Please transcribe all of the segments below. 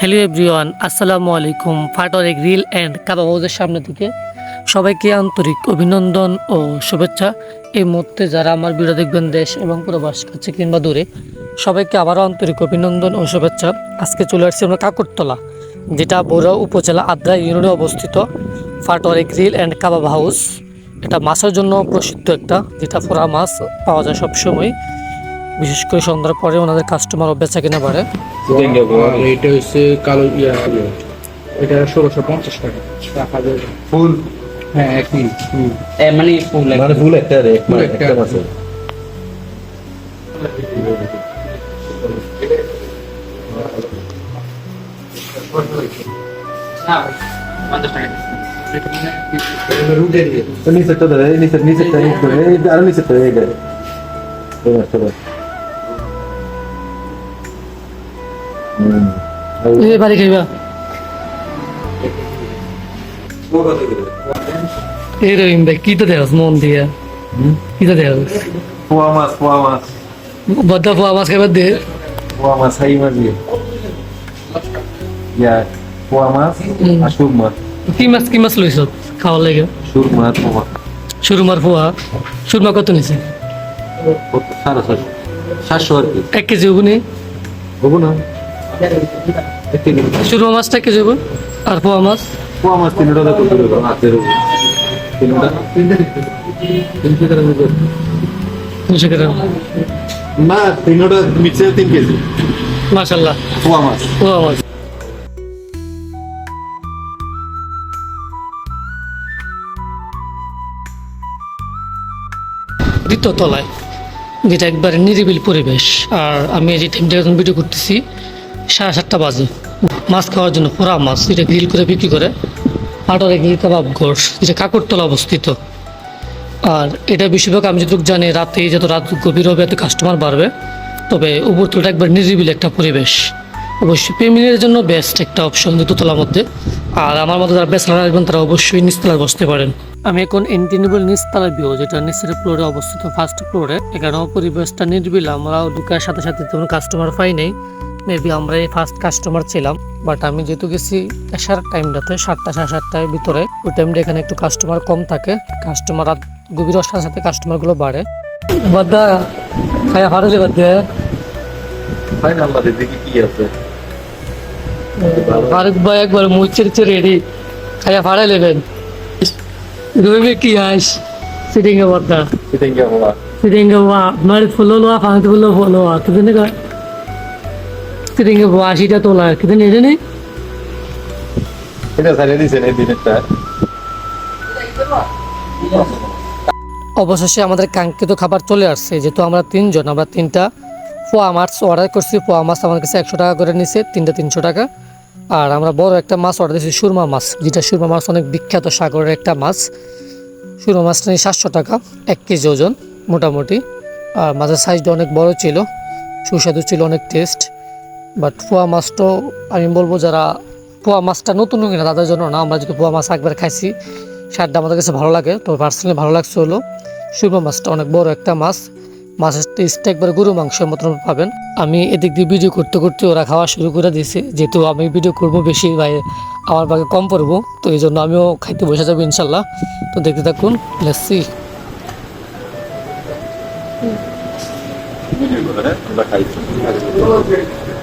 Hello everyone, আসসালামু আলাইকুম। ফাটরে reel and কাবাব হাউসের সামনে থেকে সবাইকে আন্তরিক অভিনন্দন ও শুভেচ্ছা। এই মুহূর্তে যারা আমার ভিডিও দেখবেন দেশ এবং প্রবাস, কাছে কিংবা দূরে, সবাইকে আবারও আন্তরিক অভিনন্দন ও শুভেচ্ছা। আজকে চলে আসছি আমরা কাকরতলা, যেটা বড় উপজেলা আদ্রা ইউনিয়নে অবস্থিত। ফাটরে রিল অ্যান্ড কাবাব হাউস, এটা মাছের জন্য প্রসিদ্ধ একটা, যেটা ফোরা মাছ পাওয়া যায় সবসময়। বিশেষ করে সন্ধ্যার পরে ওনাদের কাস্টমার বেচা কিনা বাড়ে। আর এটা হচ্ছে কালো ইয়া এটা ষোলোশো পঞ্চাশ টাকা। ফুল হ্যাঁ একই মানে ফুল মানে ফুল একটা রে মানে একটা। একটা মাসে। পঞ্চাশ টাকা। নিচে নিচে নিচে এই আরও নিচে তো এই এই মাছটা ধরে। হুম এ খাইবা। এই রহিম কি তো দেখাস মন দিয়ে? কি তো দেখাস? পোয়া মাছ পোয়া মাছ। বদ্দা পোয়া মাছ খাইবার দে। পোয়া মাছ হাই মাছ দিয়ে। ইয়া পোয়া মাছ। আর সুর মাছ কি মাছ কি মাছ লইছ খাওয়ার লাগে? সুর মাছ পোয়া। সুরমার পোয়া। সুরমা কত নিছে? সাড়ে ছশো সাতশো আর কি। এক কেজি হব নি? হব না। মাছটা হব আর পোয়া মাছ? পোয়া মাছ তিনটা কত দেবো হাতের উপর। তিনটা? তিনশো গ্রাম। তিনশো গ্রাম না তিনটা মিক্সে তিন কেজি। মাশাল্লাহ পোয়া মাছ। পোয়া মাছ। দ্বিতীয় তলায় যেটা একবারে নিরিবিল পরিবেশ। আর আমি যে টাইমটা এখন ভিডিও করতেছি সাড়ে সাতটা বাজে। মাছ খাওয়ার জন্য পোড়া মাছ, এটা গ্রিল করে বিক্রি করে। আটরে গ্রিল কাবাব ঘোষ যেটা কাকরতলা অবস্থিত। আর এটা বেশিরভাগ আমি যতটুকু জানি, রাতে যত রাত গভীর হবে, এত কাস্টমার বাড়বে। তবে উপরতলাটা একবার নিরিবিল একটা পরিবেশ। অবশ্যই ফ্যামিলির জন্য বেস্ট একটা অপশন দোতলার মধ্যে। আর আমার মতো যারা ব্যাচলার আসবেন, তারা অবশ্যই নিচতলায় বসতে পারেন। আমি এখন এন্টিনেবল নিচতলা ভিউ যেটা নিচের ফ্লোরে অবস্থিত ফার্স্ট ফ্লোরে এখানেও পরিবেশটা নির্বিল, আমরাও ঢুকার সাথে সাথে তেমন কাস্টমার পাই নাই। মেবি আমরা এই ফার্স্ট কাস্টমার ছিলাম বাট আমি যেহেতু গেছি এসার টাইমটাতে সাতটা সাড়ে সাতটার ভিতরে ওই টাইমটা এখানে একটু কাস্টমার কম থাকে। কাস্টমার রাত গভীর সাথে সাথে কাস্টমারগুলো বাড়ে। বাদ্দা খায়া দেখি কি আছে? ফারুক ভাই একবার মুচের চেয়ে রেডি খাইয়া ফাড়াই নেবেন রুমে কি আস সিটিং এ বর্দা Kita enggak mau. সিটিং এ ওয়া মার ফুলো লোয়া ফাঁক ফুলো ফুলো ওয়া কিদিন সিটিং এ আশিটা তোলা নেই sini di অবশেষে আমাদের কাঙ্ক্ষিত খাবার চলে আসছে যেহেতু আমরা তিনজন আমরা তিনটা পোয়া মাছ অর্ডার করছি। পোয়া মাছ আমার কাছে একশো টাকা করে নিছে তিনটা তিনশো টাকা। আর আমরা বড় একটা মাছ অর্ডার দিয়েছি সুরমা মাছ যেটা সুরমা মাছ অনেক বিখ্যাত সাগরের একটা মাছ। সুরমা মাছটা নিয়ে সাতশো টাকা এক কেজি ওজন মোটামুটি। আর মাছের সাইজটা অনেক বড় ছিল সুস্বাদু ছিল অনেক টেস্ট বাট পোয়া মাছটাও আমি বলব যারা পোয়া মাছটা নতুন কিনা তাদের জন্য না, আমরা যদি পোয়া মাছ একবার খাইছি স্বাদটা আমাদের কাছে ভালো লাগে। তো পার্সোনালি ভালো লাগছে হলো সুরমা মাছটা, অনেক বড় একটা মাছ। মাছের টেস্টটা একবার গরু মাংসের মতন পাবেন। আমি এদিক দিয়ে ভিডিও করতে করতে ওরা খাওয়া শুরু করে দিয়েছে। যেহেতু আমি ভিডিও করব বেশি, ভাই আমার ভাগে কম পড়ব, তো এই জন্য আমিও খাইতে বসে যাব ইনশাল্লাহ। তো দেখতে থাকুন লেসি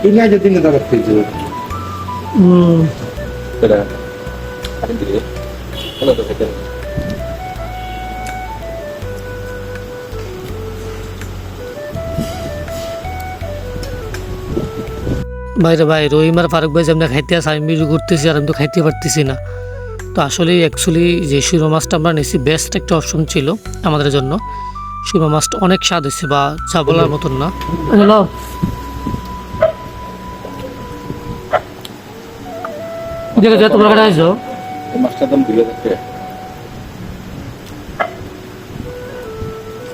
Ini aja tinggal dapat tujuh. হুম Sudah. Ada di. Kalau tuh kita. ভাইরে ভাই রহিম আর ফারুক ভাই যেমন খাইতে আছে আমি ভিডিও করতেছি আর আমি তো খাইতে পারতেছি না তো আসলে অ্যাকচুয়ালি যে সুরমা মাছটা আমরা নিয়েছি বেস্ট একটা অপশন ছিল আমাদের জন্য সুরমা মাছটা অনেক স্বাদ হয়েছে বা যা বলার মতন না। হ্যালো দেখে যা তোমরা কাছে আসছো মাছটার দাম দিলে যাচ্ছে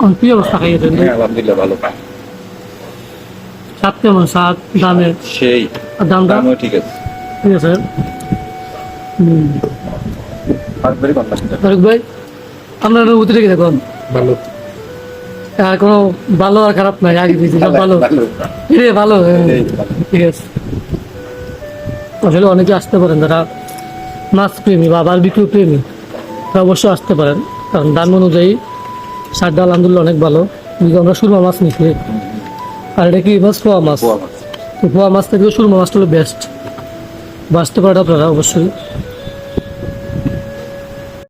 কোন কি অবস্থা খাইয়ে দেন? হ্যাঁ আলহামদুলিল্লাহ ভালো। সাত কেমন? সাত দামের? সেই আর দামটা? দামও ঠিক আছে। ঠিক আছে। হুম। ভাই আপনার অনুভূতি রেখে দেখুন ভালো। আর কোনো ভালো আর খারাপ নাই আগে দিয়েছি সব ভালো। রে ভালো হ্যাঁ। ঠিক আছে। আসলে অনেকে আসতে পারেন যারা মাছ প্রেমী বা বারবিকিউ প্রেমী তারা অবশ্যই আসতে পারেন। কারণ দাম অনুযায়ী সারটা আলহামদুলিল্লাহ অনেক ভালো। কিন্তু আমরা সুরমা মাছ নিচ্ছি আর এটা কি মাছ? পোয়া মাছ। তো পোয়া মাছ থেকে সুরমা মাছটা হলো বেস্ট বাঁচতে পারেন আপনারা অবশ্যই।